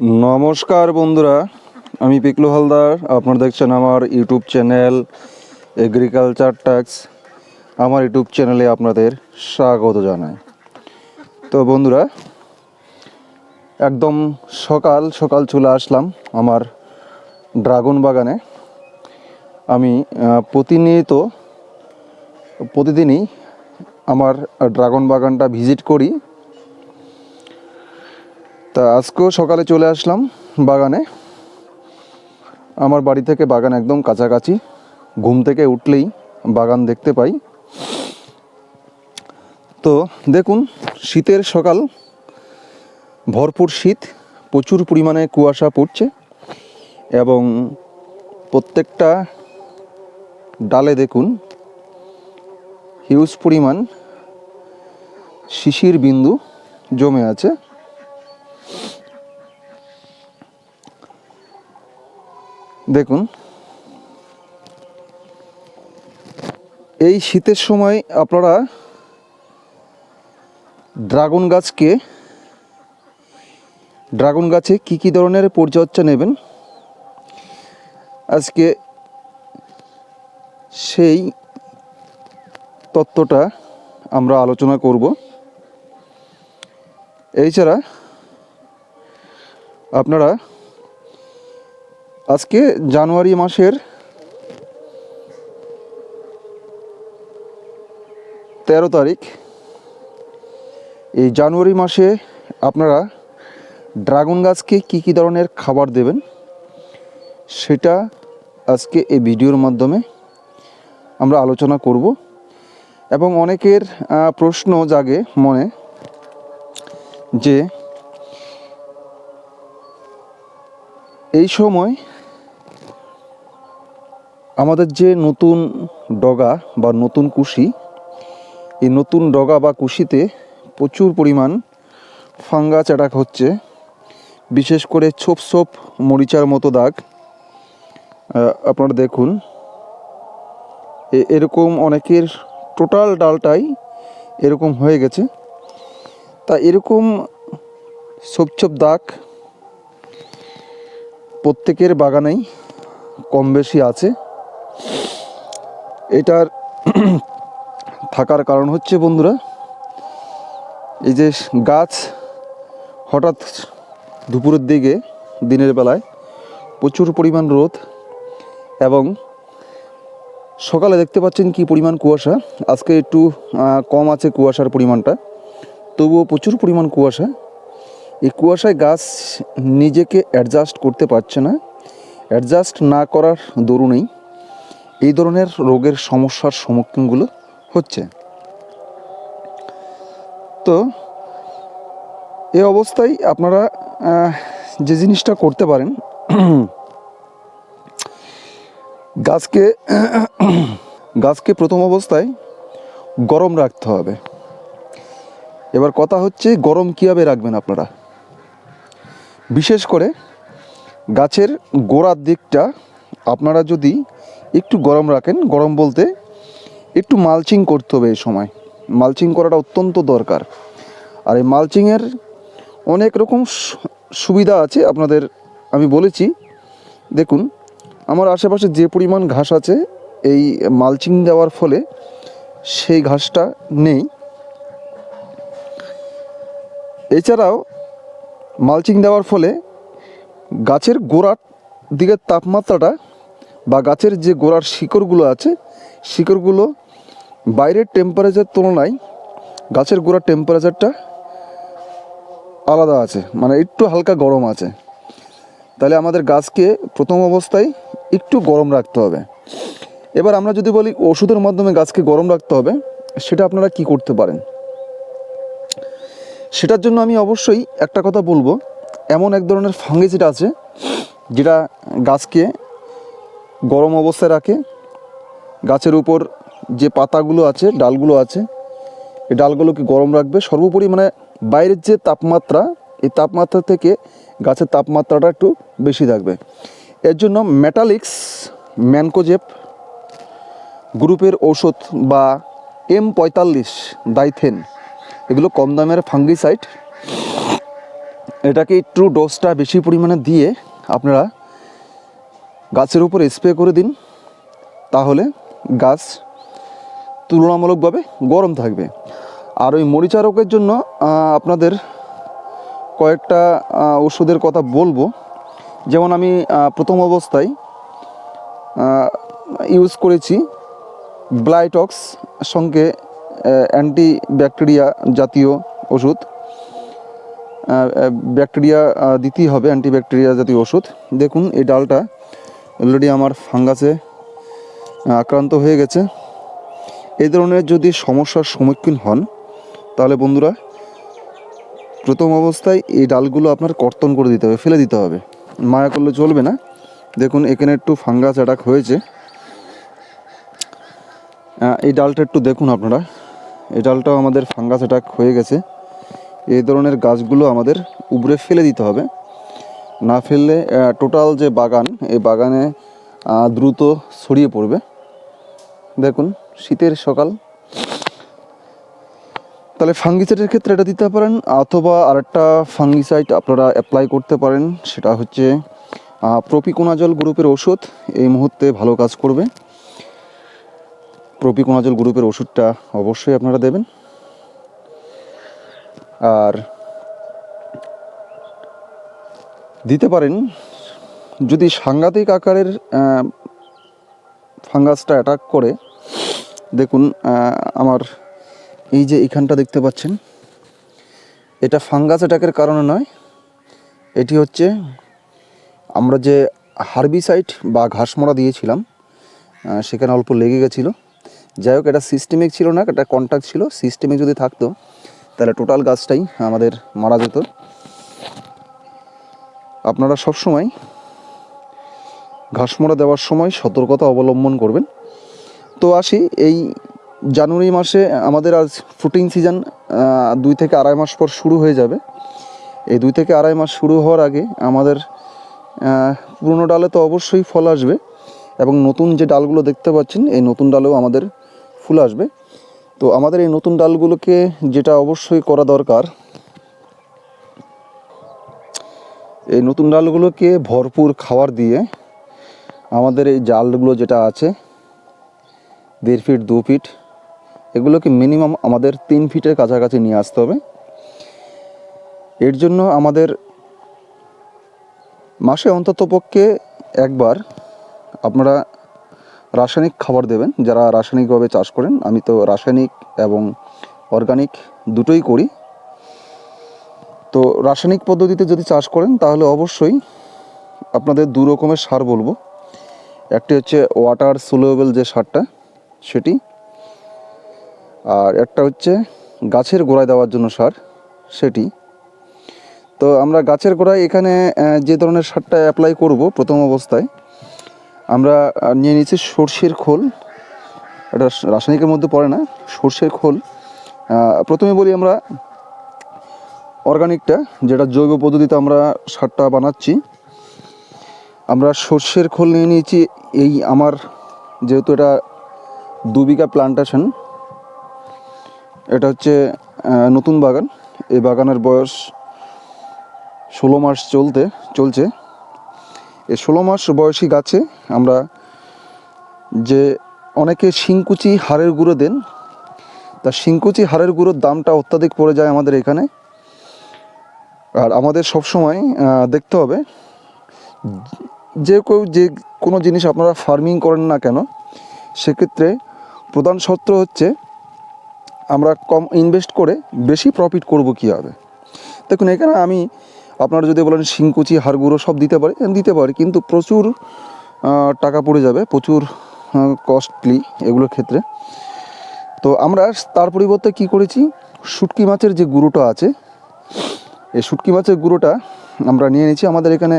নমস্কার বন্ধুরা, আমি পিকলু হালদার, আপনারা দেখছেন আমার ইউটিউব চ্যানেল এগ্রিকালচার ট্যাক্স। আমার ইউটিউব চ্যানেলে আপনাদের স্বাগত জানাই। তো বন্ধুরা, একদম সকাল সকাল চলে আসলাম আমার ড্রাগন বাগানে। আমি প্রতিনিয়ত, প্রতিদিনই আমার ড্রাগন বাগানটা ভিজিট করি। তা আজকেও সকালে চলে আসলাম বাগানে। আমার বাড়ি থেকে বাগান একদম কাছাকাছি। ঘুম থেকে উঠলেই বাগান দেখতে পাই। তো দেখুন, শীতের সকাল, ভরপুর শীত, প্রচুর পরিমাণে কুয়াশা পড়ছে এবং প্রত্যেকটা ডালে দেখুন, হিউজ পরিমাণ শিশির বিন্দু জমে আছে। দেখুন, এই শীতের সময় আপনারা ড্রাগন গাছকে, ড্রাগন গাছে কি কি ধরনের পরিচর্যা নেবেন? আজকে সেই তত্ত্বটা আমরা আলোচনা করব। এছাড়া আপনারা আজকে জানুয়ারি মাসের তেরো তারিখ। এই জানুয়ারি মাসে আপনারা ড্রাগন গাছকে কি কি ধরনের খাবার দেবেন সেটা আজকে এই ভিডিওর মাধ্যমে আমরা আলোচনা করব এবং অনেকের প্রশ্ন জাগে মনে যে এই সময় আমাদের যে নতুন ডগা বা নতুন কুশি, এই নতুন ডগা বা কুশিতে প্রচুর পরিমাণ ফাঙ্গাস অ্যাটাক হচ্ছে। বিশেষ করে ছোপ ছোপ মরিচার মতো দাগ। আপনারা দেখুন এরকম অনেকের টোটাল ডালটাই এরকম হয়ে গেছে। তা এরকম ছোপ ছোপ দাগ প্রত্যেকের বাগানেই কম বেশি আছে। এটার থাকার কারণ হচ্ছে বন্ধুরা, এই যে গাছ হঠাৎ দুপুরের দিকে, দিনের বেলায় প্রচুর পরিমাণ রোদ এবং সকালে দেখতে পাচ্ছেন কি পরিমাণ কুয়াশা। আজকে একটু কম আছে কুয়াশার পরিমাণটা, তবুও প্রচুর পরিমাণ কুয়াশা। এই কুয়াশায় গাছ নিজেকে অ্যাডজাস্ট করতে পারছে না। অ্যাডজাস্ট না করার দরুনেই এই ধরনের রোগের সমস্যার সম্মুখীনগুলো হচ্ছে। তো এই অবস্থায় আপনারা যে জিনিসটা করতে পারেন, গাছকে গাছকে প্রথম অবস্থায় গরম রাখতে হবে। এবার কথা হচ্ছে গরম কীভাবে রাখবেন আপনারা? বিশেষ করে গাছের গোড়ার দিকটা আপনারা যদি একটু গরম রাখেন, গরম বলতে একটু মালচিং করতে হবে এই সময়। মালচিং করাটা অত্যন্ত দরকার। আর এই মালচিংয়ের অনেক রকম সুবিধা আছে আপনাদের, আমি বলেছি। দেখুন, আমার আশেপাশে যে পরিমাণ ঘাস আছে, এই মালচিং দেওয়ার ফলে সেই ঘাসটা নেই। এছাড়াও মালচিং দেওয়ার ফলে গাছের গোড়ার দিকের তাপমাত্রাটা বা গাছের যে গোড়ার শিকড়গুলো আছে, শিকড়গুলো বাইরের টেম্পারেচার তুলনায় গাছের গোড়ার টেম্পারেচারটা আলাদা আছে মানে একটু হালকা গরম আছে। তাহলে আমাদের গাছকে প্রথম অবস্থায় একটু গরম রাখতে হবে। এবার আমরা যদি বলি ওষুধের মাধ্যমে গাছকে গরম রাখতে হবে, সেটা আপনারা কি করতে পারেন? সেটার জন্য আমি অবশ্যই একটা কথা বলব। এমন এক ধরনের ফাঙ্গিসিড আছে, যেটা গাছকে গরম অবস্থায় রাখে। গাছের উপর যে পাতাগুলো আছে, ডালগুলো আছে এই ডালগুলোকে গরম রাখবে। সর্বোপরি মানে বাইরের যে তাপমাত্রা, এই তাপমাত্রা থেকে গাছের তাপমাত্রাটা একটু বেশি থাকবে। এর জন্য মেটালিক্স ম্যানকোজেপ গ্রুপের ঔষধ বা এম পঁয়তাল্লিশ ডাইথেন এগুলো কম দামের ফাঙ্গিসাইড। এটাকে একটু ডোজটা বেশি পরিমাণে দিয়ে আপনারা গাছের উপর স্প্রে করে দিন, তাহলে গাছ তুলনামূলকভাবে গরম থাকবে। আর ওই মরিচা রোগের জন্য আপনাদের কয়েকটা ওষুধের কথা বলব। যেমন আমি প্রথম অবস্থায় ইউজ করেছি ব্লাইটক্স সঙ্গে অ্যান্টি ব্যাকটেরিয়া জাতীয় ওষুধ। ব্যাকটেরিয়া দিতেই হবে অ্যান্টি ব্যাকটেরিয়া জাতীয় ওষুধ। দেখুন, এই ডালটা অলরেডি আমার ফাঙ্গাসে আক্রান্ত হয়ে গেছে। এই ধরনের যদি সমস্যার সম্মুখীন হন, তাহলে বন্ধুরা, প্রথম অবস্থায় এই ডালগুলো আপনার কর্তন করে দিতে হবে, ফেলে দিতে হবে। মায়া করলে চলবে না। দেখুন, এখানে একটু ফাঙ্গাস অ্যাটাক হয়েছে। এই ডালটা একটু দেখুন আপনারা। এই ডালটাও আমাদের ফাঙ্গাস অ্যাটাক হয়ে গেছে। এই ধরনের গাছগুলো আমাদের উপরে ফেলে দিতে হবে। না ফেললে টোটাল যে বাগান, এই বাগানে দ্রুত ছড়িয়ে পড়বে। দেখুন, শীতের সকাল। তাহলে ফাঙ্গিসাইডের ক্ষেত্রে এটা দিতে পারেন, অথবা আরেকটা ফাঙ্গিসাইড আপনারা অ্যাপ্লাই করতে পারেন, সেটা হচ্ছে প্রপিকোনাজল গ্রুপের ওষুধ এই মুহূর্তে ভালো কাজ করবে। প্রপিকোনাজল গ্রুপের ওষুধটা অবশ্যই আপনারা দেবেন। আর দিতে পারেন, যদি সাংঘাতিক আকারের ফাঙ্গাসটা অ্যাটাক করে, দেখুন আমার এই যে এখানটা দেখতে পাচ্ছেন, এটা ফাঙ্গাস অ্যাটাকের কারণে নয়, এটি হচ্ছে আমরা যে হার্বিসাইড বা ঘাসমরা দিয়েছিলাম সেখানে অল্প লেগে গেছিল। যাই হোক, এটা সিস্টেমিক ছিল না, এটা কন্ট্যাক্ট ছিল। সিস্টেমিক যদি থাকতো, তাহলে টোটাল গাছটাই আমাদের মারা যেত। আপনারা সব সবসময় ঘাসমরা দেওয়ার সময় সতর্কতা অবলম্বন করবেন। তো আসি, এই জানুয়ারি মাসে আমাদের আজ ফুটিং সিজন দুই থেকে আড়াই মাস পর শুরু হয়ে যাবে। এই দুই থেকে আড়াই মাস শুরু হওয়ার আগে আমাদের পুরনো ডালে তো অবশ্যই ফল আসবে এবং নতুন যে ডালগুলো দেখতে পাচ্ছেন, এই নতুন ডালেও আমাদের ফুল আসবে। তো আমাদের এই নতুন ডালগুলোকে যেটা অবশ্যই করা দরকার, এই নতুন ডালগুলোকে ভরপুর খাবার দিয়ে আমাদের এই জালগুলো যেটা আছে, দেড় ফিট, দু ফিট, এগুলোকে মিনিমাম আমাদের তিন ফিটের কাছাকাছি নিয়ে আসতে হবে। এর জন্য আমাদের মাসে অন্ততপক্ষে একবার আপনারা রাসায়নিক খাবার দেবেন, যারা রাসায়নিকভাবে চাষ করেন, আমি তো রাসায়নিক এবং অর্গানিক দুটোই করি। তো রাসায়নিক পদ্ধতিতে যদি চাষ করেন, তাহলে অবশ্যই আপনাদের দু রকমের সার বলব। একটি হচ্ছে ওয়াটার সোলেবল যে সারটা, সেটি। আর একটা হচ্ছে গাছের গোড়ায় দেওয়ার জন্য সার, সেটি। তো আমরা গাছের গোড়ায় এখানে যে ধরনের সারটা অ্যাপ্লাই করব প্রথম অবস্থায় আমরা নিয়ে নিচ্ছি সর্ষের খোল। এটা রাসায়নিকের মধ্যে পড়ে না, সর্ষের খোল। প্রথমে বলি আমরা অর্গানিকটা যেটা জৈব পদ্ধতিতে আমরা সারটা বানাচ্ছি। আমরা সর্ষের খোল নিয়ে নিয়েছি এই আমার, যেহেতু এটা দু বিঘা প্লান্টেশন এটা হচ্ছে নতুন বাগান। এই বাগানের বয়স ষোলো মাস চলতে, চলছে। এই ষোলো মাস বয়সী গাছে আমরা যে অনেকে শিংকুচি হাড়ের গুঁড়ো দেন, তা শিংকুচি হাড়ের গুঁড়োর দামটা অত্যাধিক পড়ে যায় আমাদের এখানে। আর আমাদের সবসময় দেখতে হবে যে কেউ যে কোনো জিনিস আপনারা ফার্মিং করেন না কেন, সেক্ষেত্রে প্রধান সত্র হচ্ছে আমরা কম ইনভেস্ট করে বেশি প্রফিট করব কীভাবে? দেখুন, এখানে আমি আপনারা যদি বলেন শিংকুচি, হাড়গুঁড়ো সব দিতে পারে দিতে পারি, কিন্তু প্রচুর টাকা পড়ে যাবে, প্রচুর কস্টলি এগুলোর ক্ষেত্রে। তো আমরা তার পরিবর্তে কি করেছি? শুটকি মাছের যে গুঁড়োটা আছে, এই শুটকি মাছের গুঁড়োটা আমরা নিয়ে নিয়েছি, আমাদের এখানে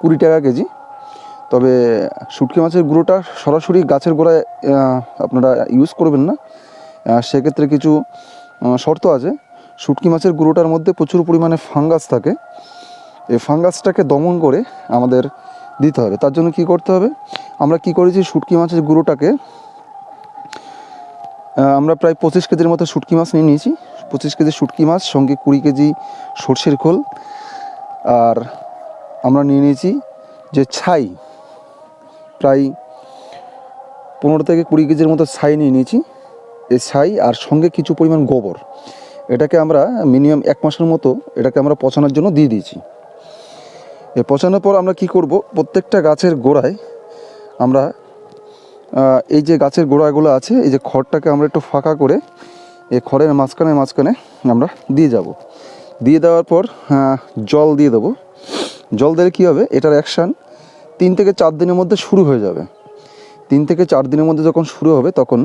কুড়ি টাকা কেজি। তবে শুটকি মাছের গুঁড়োটা সরাসরি গাছের গোড়ায় আপনারা ইউজ করবেন না। সেক্ষেত্রে কিছু শর্ত আছে। শুটকি মাছের গুঁড়োটার মধ্যে প্রচুর পরিমাণে ফাঙ্গাস থাকে। এই ফাঙ্গাসটাকে দমন করে আমাদের দিতে হবে। তার জন্য কি করতে হবে? আমরা কি করেছি? শুটকি মাছের গুঁড়োটাকে আমরা প্রায় পঁচিশ কেজির মতো শুটকি মাছ নিয়ে নিয়েছি। পঁচিশ কেজি শুটকি মাছ, সঙ্গে কুড়ি কেজি সর্ষের খোল। আর আমরা নিয়ে নিয়েছি যে ছাই, প্রায় পনেরো থেকে কুড়ি কেজির মতো ছাই নিয়ে নিয়েছি। এই ছাই আর সঙ্গে কিছু পরিমাণ গোবর। এটাকে আমরা মিনিমাম এক মাসের মতো এটাকে আমরা পচানোর জন্য দিয়ে দিয়েছি। এ পচানোর পর আমরা কি করব? প্রত্যেকটা গাছের গোড়ায় আমরা এই যে গাছের গোড়াগুলো আছে এই যে খড়টাকে আমরা একটু ফাঁকা করে এই খড়ের মাঝখানে মাঝখানে আমরা দিয়ে যাব। দিয়ে দেওয়ার পর আহ, জল দিয়ে দেবো। জল দিলে কী হবে? এটার অ্যাকশান তিন থেকে চার দিনের মধ্যে শুরু হয়ে যাবে। তিন থেকে চার দিনের মধ্যে যখন শুরু হবে তখন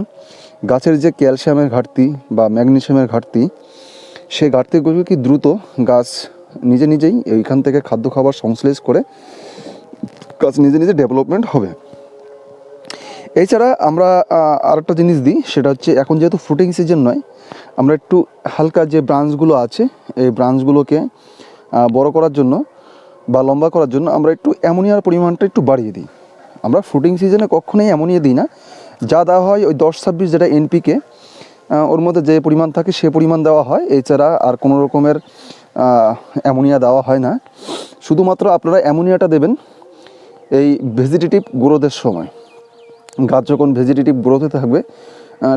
গাছের যে ক্যালসিয়ামের ঘাটতি বা ম্যাগনেশিয়ামের ঘাটতি সেই ঘাটতিগুলো কি দ্রুত গাছ নিজে নিজেই এইখান থেকে খাদ্য খাবার সংশ্লেষ করে গাছ নিজে নিজে ডেভেলপমেন্ট হবে? এছাড়া আমরা আরেকটা জিনিস দিই, সেটা হচ্ছে এখন যেহেতু ফ্রুটিং সিজন নয়, আমরা একটু হালকা যে ব্রাঞ্চগুলো আছে, এই ব্রাঞ্চগুলোকে বড় করার জন্য বা লম্বা করার জন্য আমরা একটু অ্যামোনিয়ার পরিমাণটা একটু বাড়িয়ে দিই। আমরা ফ্রুটিং সিজনে কখনোই অ্যামোনিয়া দিই না। যা দেওয়া হয় ওই দশ ছাব্বিশ যেটা এনপিকে ওর মধ্যে যে পরিমাণ থাকে সে পরিমাণ দেওয়া হয়। এছাড়া আর কোনো রকমের অ্যামোনিয়া দেওয়া হয় না। শুধুমাত্র আপনারা অ্যামোনিয়াটা দেবেন এই ভেজিটেটিভ গ্রোথের সময়। গাছ যখন ভেজিটেটিভ গ্রোথে থাকবে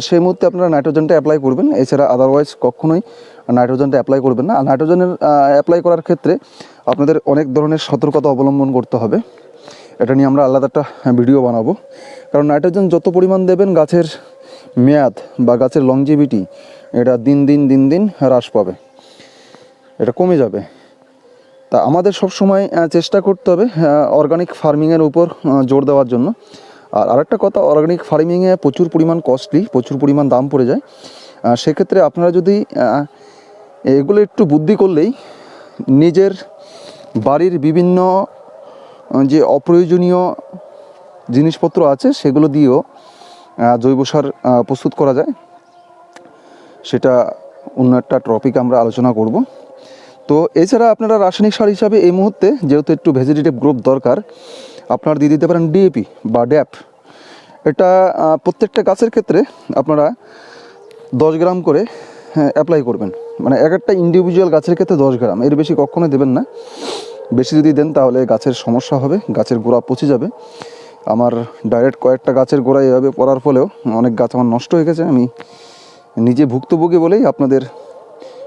সেই মুহূর্তে আপনারা নাইট্রোজেনটা অ্যাপ্লাই করবেন। এছাড়া আদারওয়াইজ কখনোই নাইট্রোজেনটা অ্যাপ্লাই করবেন না। আর নাইট্রোজেনের অ্যাপ্লাই করার ক্ষেত্রে আপনাদের অনেক ধরনের সতর্কতা অবলম্বন করতে হবে। এটা নিয়ে আমরা আলাদা একটা ভিডিও বানাবো। কারণ নাইট্রোজেন যত পরিমাণ দেবেন গাছের মেয়াদ বা গাছের লংজিভিটি এটা দিন দিন দিন দিন হ্রাস পাবে। এটা কমে যাবে। তা আমাদের সব সময় চেষ্টা করতে হবে অর্গানিক ফার্মিংয়ের উপর জোর দেওয়ার জন্য। আর আরেকটা কথা অর্গানিক ফার্মিংয়ে প্রচুর পরিমাণ কস্টলি প্রচুর পরিমাণ দাম পড়ে যায়। সেক্ষেত্রে আপনারা যদি এগুলো একটু বুদ্ধি করলেই নিজের বাড়ির বিভিন্ন যে অপ্রয়োজনীয় জিনিসপত্র আছে, সেগুলো দিয়েও জৈব সার প্রস্তুত করা যায়। সেটা অন্য একটা টপিক আমরা আলোচনা করব। তো এছাড়া আপনারা রাসায়নিক সার হিসাবে এই মুহূর্তে, যেহেতু একটু ভেজিটেটিভ গ্রোথ দরকার, আপনারা দিয়ে দিতে পারেন ডিএপি বা ড্যাপ এটা প্রত্যেকটা গাছের ক্ষেত্রে আপনারা দশ গ্রাম করে অ্যাপ্লাই করবেন। মানে এক একটা ইন্ডিভিজুয়াল গাছের ক্ষেত্রে দশ গ্রাম, এর বেশি কখনোই দেবেন না। বেশি যদি দেন তাহলে গাছের সমস্যা হবে, গাছের গোড়া পচে যাবে। আমার ডাইরেক্ট কয়েকটা গাছের গোড়া এভাবে পড়ার ফলেও অনেক গাছ আমার নষ্ট হয়ে গেছে। আমি নিজে ভুক্তভোগী বলেই আপনাদের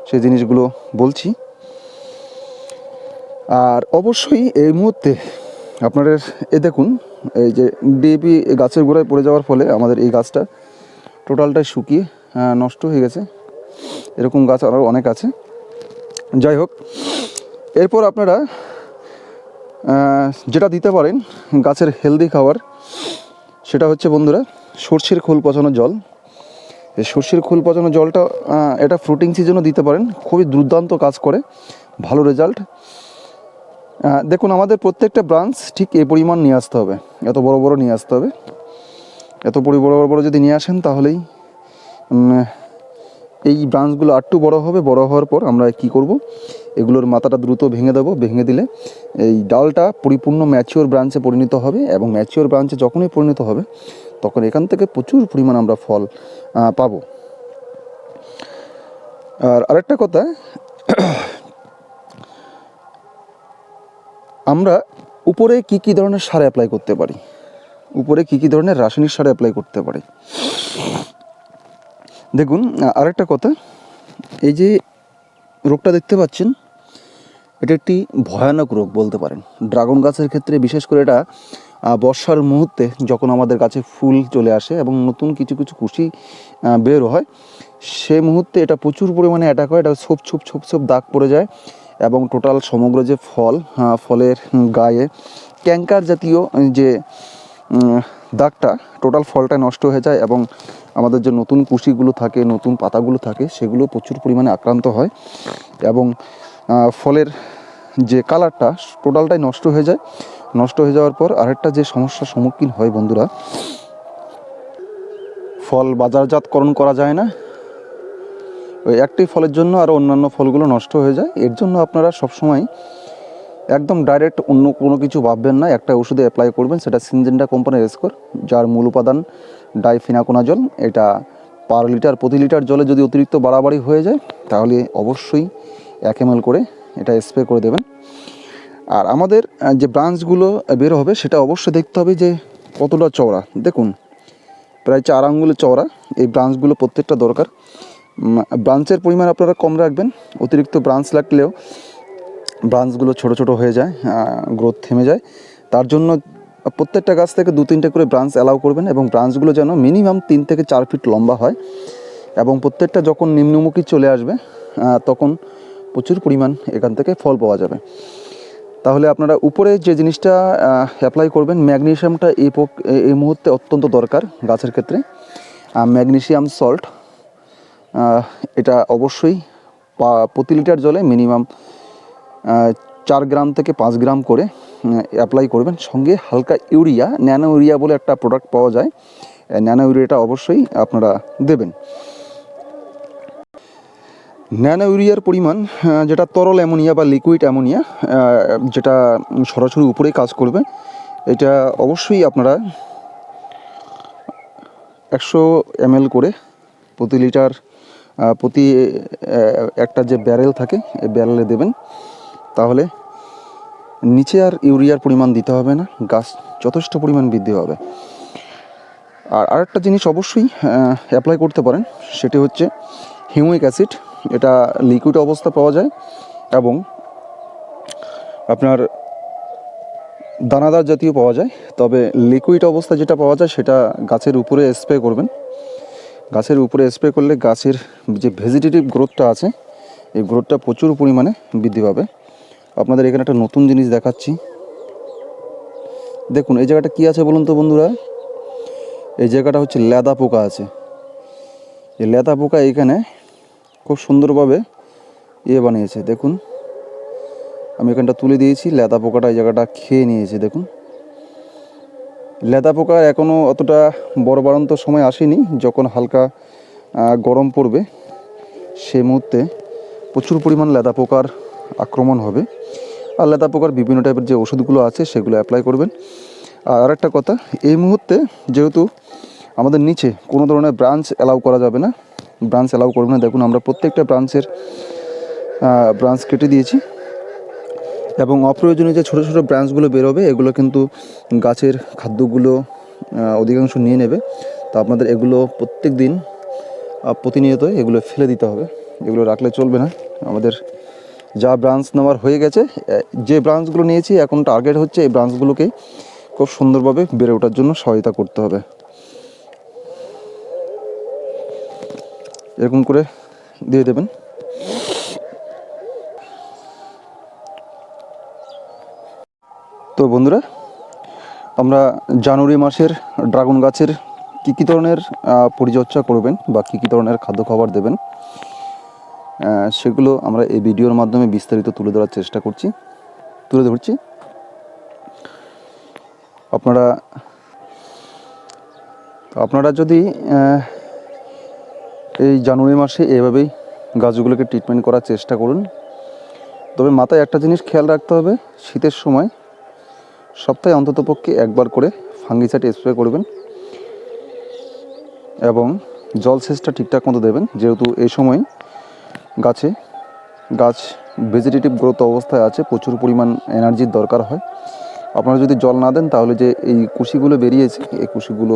সেই জিনিসগুলো বলছি। আর অবশ্যই এই মুহূর্তে আপনাদের, এ দেখুন, এই যে ডিএপি গাছের গোড়ায় পড়ে যাওয়ার ফলে আমাদের এই গাছটা টোটালটাই শুকিয়ে নষ্ট হয়ে গেছে। এরকম গাছ আরও অনেক আছে। যাই হোক, এরপর আপনারা যেটা দিতে পারেন গাছের হেলদি খাবার, সেটা হচ্ছে বন্ধুরা সর্ষের খোল পচানো জল। এই সর্ষের খোল পচানো জলটা এটা ফ্রুটিং সিজনও দিতে পারেন, খুবই দুর্দান্ত কাজ করে, ভালো রেজাল্ট দেখুন, আমাদের প্রত্যেকটা ব্রাঞ্চ ঠিক এই পরিমাণ নিয়ে আসতে হবে, এত বড় বড় নিয়ে আসতে হবে। এত বড় বড় বড় যদি নিয়ে আসেন তাহলেই এই ব্রাঞ্চগুলো আরটু বড় হবে, বড় হওয়ার পর আমরা কি করব? এগুলোর মাথাটা দ্রুত ভেঙে দেবো, ভেঙে দিলে এই ডালটা পরিপূর্ণ ম্যাচিওর ব্রাঞ্চে পরিণত হবে এবং ম্যাচিওর ব্রাঞ্চে যখনই পরিণত হবে, তখন এখান থেকে প্রচুর পরিমাণ আমরা ফল পাবো। আর আরেকটা কথা, আমরা উপরে কি কি ধরনের সার অ্যাপ্লাই করতে পারি? উপরে কি কি ধরনের রাসায়নিক সার অ্যাপ্লাই করতে পারি? দেখুন, আরেকটা কথা, এই যে রোগটা দেখতে পাচ্ছেন এটা একটি ভয়ানক রোগ বলতে পারেন। ড্রাগন গাছের ক্ষেত্রে বিশেষ করে এটা বর্ষার মুহূর্তে যখন আমাদের গাছে ফুল চলে আসে এবং নতুন কিছু কিছু কুশি বের হয়, সে মুহূর্তে এটা প্রচুর পরিমাণে অ্যাটাক হয়, এটা ছোপ ছোপ ছোপ ছোপ দাগ পড়ে যায় এবং টোটাল সমগ্র যে ফল ফলের গায়ে ক্যাঙ্কার জাতীয় যে দাগটা টোটাল ফলটা নষ্ট হয়ে যায় এবং আমাদের যে নতুন কুশিগুলো থাকে, নতুন পাতাগুলো থাকে, সেগুলো প্রচুর পরিমাণে আক্রান্ত হয় এবং ফলের যে কালারটা টোটালটাই নষ্ট হয়ে যায়। নষ্ট হয়ে যাওয়ার পর আরেকটা যে সমস্যার সম্মুখীন হয় বন্ধুরা, ফল বাজারজাতকরণ করা যায় না। ওই একটি ফলের জন্য আর অন্যান্য ফলগুলো নষ্ট হয়ে যায়। এর জন্য আপনারা সবসময় একদম ডাইরেক্ট অন্য কোনো কিছু ভাববেন না। একটা ওষুধে অ্যাপ্লাই করবেন, সেটা সিনজেন্ডা কোম্পানির স্কোর যার মূল উপাদান ডাইফিনাকোনাজল। এটা পার লিটার প্রতি লিটার জলে যদি অতিরিক্ত বাড়াবাড়ি হয়ে যায়, তাহলে অবশ্যই এক এম করে এটা স্প্রে করে দেবেন। আর আমাদের যে ব্রাঞ্চগুলো বের হবে সেটা অবশ্যই দেখতে হবে যে কতটা চওড়া। দেখুন, প্রায় চার আঙ্গুলের চওড়া এই ব্রাঞ্চগুলো প্রত্যেকটা দরকার। ব্রাঞ্চের পরিমাণ আপনারা কম রাখবেন। অতিরিক্ত ব্রাঞ্চ লাগলেও ব্রাঞ্চগুলো ছোট ছোট হয়ে যায় গ্রোথ থেমে যায়। তার জন্য প্রত্যেকটা গাছ থেকে দু তিনটে করে ব্রাঞ্চ অ্যালাউ করবেন এবং ব্রাঞ্চগুলো যেন মিনিমাম তিন থেকে চার ফিট লম্বা হয়। এবং প্রত্যেকটা যখন নিম্নমুখী চলে আসবে তখন প্রচুর পরিমাণ এখান থেকে ফল পাওয়া যাবে। তাহলে আপনারা উপরে যে জিনিসটা অ্যাপ্লাই করবেন, ম্যাগনেশিয়ামটা এই এই মুহূর্তে অত্যন্ত দরকার গাছের ক্ষেত্রে। ম্যাগনেশিয়াম সল্ট এটা অবশ্যই প্রতি লিটার জলে মিনিমাম চার গ্রাম থেকে পাঁচ গ্রাম করে অ্যাপ্লাই করবেন। সঙ্গে হালকা ইউরিয়া, ন্যানো ইউরিয়া বলে একটা প্রোডাক্ট পাওয়া যায়। ন্যানো ইউরিয়াটা অবশ্যই আপনারা দেবেন। ন্যানো ইউরিয়ার পরিমাণ যেটা তরল অ্যামোনিয়া বা লিকুইড অ্যামোনিয়া যেটা সরাসরি উপরেই কাজ করবে, এটা অবশ্যই আপনারা একশো এমএল করে প্রতি লিটার প্রতি একটা যে ব্যারেল থাকে, এই ব্যারেলে দেবেন। তাহলে নিচে আর ইউরিয়ার পরিমাণ দিতে হবে না, গাছ যথেষ্ট পরিমাণ বৃদ্ধি হবে। আর আরেকটা জিনিস অবশ্যই অ্যাপ্লাই করতে পারেন, সেটি হচ্ছে হিউমিক অ্যাসিড। এটা লিকুইড অবস্থা পাওয়া যায় এবং আপনার দানাদার জাতীয় পাওয়া যায়। তবে লিকুইড অবস্থা যেটা পাওয়া যায় সেটা গাছের উপরে স্প্রে করবেন। গাছের উপরে স্প্রে করলে গাছের যে ভেজিটেটিভ গ্রোথটা আছে, এই গ্রোথটা প্রচুর পরিমাণে বৃদ্ধি পাবে। আপনাদের এখানে একটা নতুন জিনিস দেখাচ্ছি। দেখুন, এই জায়গাটা কি আছে বলুন তো বন্ধুরা? এই জায়গাটা হচ্ছে লেদা পোকা আছে। এই লেদা পোকা এখানে খুব সুন্দরভাবে ইয়ে বানিয়েছে, দেখুন। আমি এখানটা তুলে দিয়েছি, লেদা পোকাটা এই জায়গাটা খেয়ে নিয়েছে, দেখুন। লেদা পোকা এখনও অতটা বড় বাড়ন্ত সময় আসেনি, যখন হালকা গরম পড়বে সে মুহূর্তে প্রচুর পরিমাণ লেদা পোকার আক্রমণ হবে। আর লেদা পোকার বিভিন্ন টাইপের যে ওষুধগুলো আছে, সেগুলো অ্যাপ্লাই করবেন। আর আরেকটা কথা, এই মুহূর্তে যেহেতু আমাদের নিচে কোনো ধরনের ব্রাঞ্চ অ্যালাউ করা যাবে না ব্রাঞ্চ অ্যালাউ করবে না। দেখুন, আমরা প্রত্যেকটা ব্রাঞ্চের ব্রাঞ্চ কেটে দিয়েছি। এবং অপ্রয়োজনীয় যে ছোটো ছোটো ব্রাঞ্চগুলো বেরোবে, এগুলো কিন্তু গাছের খাদ্যগুলো অধিকাংশ নিয়ে নেবে। তো আপনাদের এগুলো প্রত্যেক দিন প্রতিনিয়ত এগুলো ফেলে দিতে হবে। এগুলো রাখলে চলবে না। আমাদের যা ব্রাঞ্চ নেওয়ার হয়ে গেছে যে ব্রাঞ্চগুলো নিয়েছি, এখন টার্গেট হচ্ছে এই ব্রাঞ্চগুলোকে খুব সুন্দরভাবে বেড়ে ওঠার জন্য সহায়তা করতে হবে। এরকম করে দিয়ে দেবেন। তো বন্ধুরা, আমরা জানুয়ারি মাসের ড্রাগন গাছের কী কী ধরনের পরিচর্যা করবেন বা কী কী ধরনের খাদ্য খাবার দেবেন সেগুলো আমরা এই ভিডিওর মাধ্যমে বিস্তারিত তুলে ধরার চেষ্টা করছি, তুলে ধরছি। আপনারা আপনারা যদি এই জানুয়ারি মাসে এভাবেই গাছগুলোকে ট্রিটমেন্ট করার চেষ্টা করুন। তবে মাথায় একটা জিনিস খেয়াল রাখতে হবে, শীতের সময় সপ্তাহে অন্ততপক্ষে একবার করে ফাঙ্গিসাইড স্প্রে করবেন এবং জল সেচটা ঠিকঠাক মতো দেবেন। যেহেতু এই সময় গাছে গাছ ভেজিটেটিভ গ্রোথ অবস্থায় আছে, প্রচুর পরিমাণ এনার্জির দরকার হয়। আপনারা যদি জল না দেন, তাহলে যে এই কুশিগুলো বেরিয়েছে, এই কুশিগুলো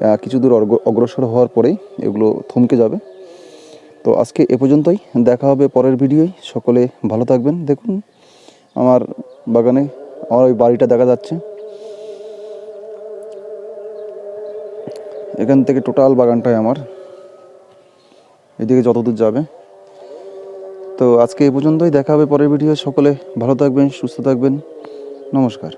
কিছু দূর অগ্র- অগ্রসর হওয়ার পরেই এগুলো থমকে যাবে। তো আজকে এ পর্যন্তই। দেখা হবে পরের ভিডিওয় সকলে ভালো থাকবেন। দেখুন, আমার বাগানে আমার ওই বাড়িটা দেখা যাচ্ছে। এখান থেকে টোটাল বাগানটাই আমার। এদিকে যতদূর যাবে। তো আজকে এ পর্যন্তই। দেখা হবে পরের ভিডিও সকলে ভালো থাকবেন, সুস্থ থাকবেন। নমস্কার।